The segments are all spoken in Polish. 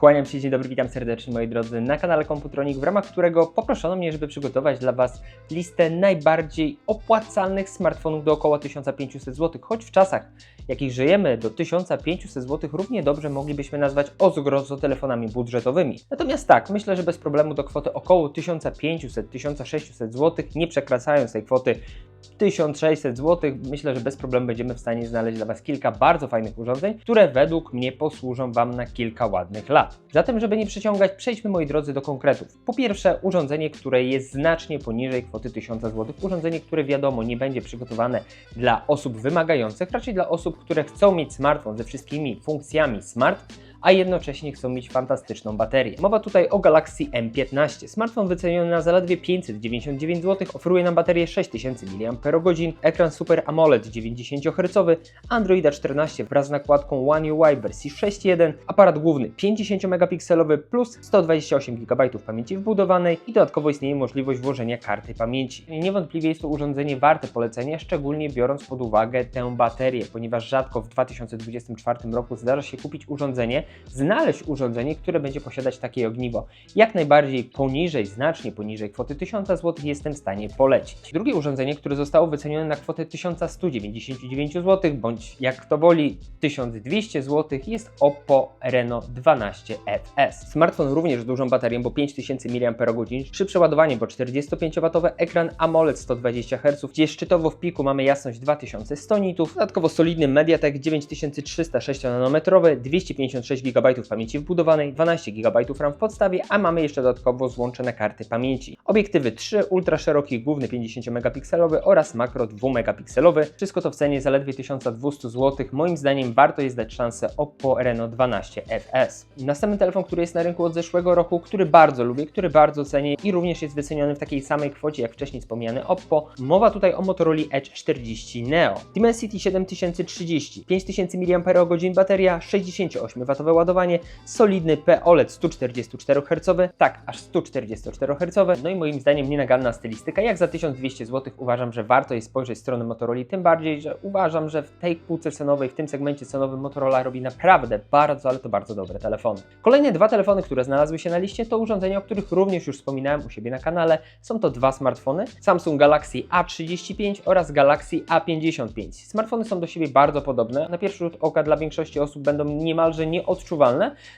Kłaniam się, dzień dobry, witam serdecznie moi drodzy na kanale Komputronik, w ramach którego poproszono mnie, żeby przygotować dla Was listę najbardziej opłacalnych smartfonów do około 1500 zł, choć w czasach, jakich żyjemy, do 1500 zł równie dobrze moglibyśmy nazwać o telefonami budżetowymi. Natomiast tak, myślę, że bez problemu do kwoty około 1500-1600 zł, nie przekraczając tej kwoty 1600 zł, myślę, że bez problemu będziemy w stanie znaleźć dla Was kilka bardzo fajnych urządzeń, które według mnie posłużą Wam na kilka ładnych lat. Zatem, żeby nie przeciągać, przejdźmy moi drodzy do konkretów. Po pierwsze, urządzenie, które jest znacznie poniżej kwoty 1000 zł, urządzenie, które wiadomo nie będzie przygotowane dla osób wymagających, raczej dla osób, które chcą mieć smartfon ze wszystkimi funkcjami smart, a jednocześnie chcą mieć fantastyczną baterię. Mowa tutaj o Galaxy M15. Smartfon wyceniony na zaledwie 599 zł oferuje nam baterię 6000 mAh, ekran Super AMOLED 90 Hz, Androida 14 wraz z nakładką One UI wersji 6.1, aparat główny 50 megapikselowy plus 128 GB pamięci wbudowanej i dodatkowo istnieje możliwość włożenia karty pamięci. Niewątpliwie jest to urządzenie warte polecenia, szczególnie biorąc pod uwagę tę baterię, ponieważ rzadko w 2024 roku zdarza się kupić urządzenie, znaleźć urządzenie, które będzie posiadać takie ogniwo. Jak najbardziej poniżej, znacznie poniżej kwoty 1000 zł jestem w stanie polecić. Drugie urządzenie, które zostało wycenione na kwotę 1199 zł, bądź jak to woli 1200 zł, jest Oppo Reno 12 FS. Smartfon również z dużą baterią, bo 5000 mAh, szybsze ładowanie, bo 45W, ekran AMOLED 120 Hz, gdzie szczytowo w piku mamy jasność 2100 nitów, dodatkowo solidny MediaTek 9306 nanometrowy, 256 GB pamięci wbudowanej, 12 GB RAM w podstawie, a mamy jeszcze dodatkowo złączone karty pamięci. Obiektywy 3, ultra szeroki, główny 50 megapikselowy oraz makro 2 megapikselowy. Wszystko to w cenie zaledwie 1200 zł. Moim zdaniem warto jest dać szansę Oppo Reno 12 FS. Następny telefon, który jest na rynku od zeszłego roku, który bardzo lubię, który bardzo cenię i również jest wyceniony w takiej samej kwocie jak wcześniej wspomniany Oppo. Mowa tutaj o Motorola Edge 40 Neo. Dimensity 7030, 5000 mAh bateria, 68W ładowanie, solidny P-OLED 144 Hz, tak, aż 144 Hz, no i moim zdaniem nienaganna stylistyka. Jak za 1200 zł uważam, że warto jest spojrzeć w stronę Motorola, tym bardziej, że uważam, że w tej półce cenowej, w tym segmencie cenowym Motorola robi naprawdę bardzo, ale to bardzo dobre telefony. Kolejne dwa telefony, które znalazły się na liście, to urządzenia, o których również już wspominałem u siebie na kanale. Są to dwa smartfony, Samsung Galaxy A35 oraz Galaxy A55. Smartfony są do siebie bardzo podobne, na pierwszy rzut oka dla większości osób będą niemalże nieodczuwalne,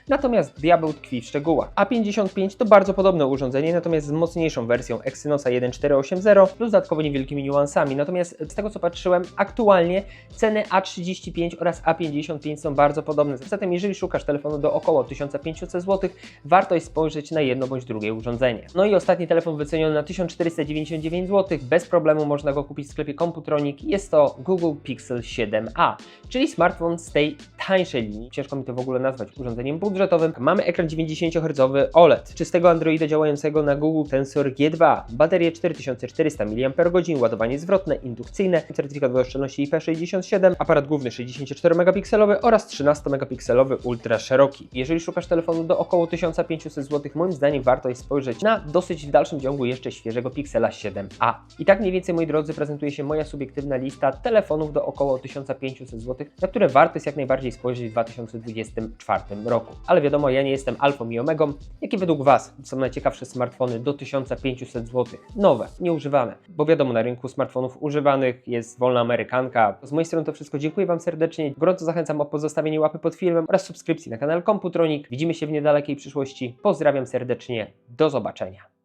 natomiast diabeł tkwi w szczegółach. A55 to bardzo podobne urządzenie, natomiast z mocniejszą wersją Exynosa 1480 plus dodatkowo niewielkimi niuansami. Natomiast z tego co patrzyłem, aktualnie ceny A35 oraz A55 są bardzo podobne. Zatem jeżeli szukasz telefonu do około 1500 zł, warto jest spojrzeć na jedno bądź drugie urządzenie. No i ostatni telefon wyceniony na 1499 zł, bez problemu można go kupić w sklepie Komputronik. Jest to Google Pixel 7a, czyli smartfon z tej tańszej linii. Ciężko mi to w ogóle nazwać urządzeniem budżetowym. Mamy ekran 90 Hz OLED, czystego Androida działającego na Google Tensor G2, baterię 4400 mAh, ładowanie zwrotne, indukcyjne, certyfikat oszczędności IP67, aparat główny 64 megapikselowy oraz 13 megapikselowy ultra szeroki. Jeżeli szukasz telefonu do około 1500 zł, moim zdaniem warto jest spojrzeć na dosyć w dalszym ciągu jeszcze świeżego Pixela 7a. I tak mniej więcej, moi drodzy, prezentuje się moja subiektywna lista telefonów do około 1500 zł, na które warto jest jak najbardziej spojrzeć w 2024 roku. Ale wiadomo, ja nie jestem alfą i omegą. Jakie według Was są najciekawsze smartfony do 1500 zł? Nowe, nieużywane. Bo wiadomo, na rynku smartfonów używanych jest wolna amerykanka. Z mojej strony to wszystko. Dziękuję Wam serdecznie. Gorąco zachęcam o pozostawienie łapy pod filmem oraz subskrypcji na kanał Komputronik. Widzimy się w niedalekiej przyszłości. Pozdrawiam serdecznie. Do zobaczenia.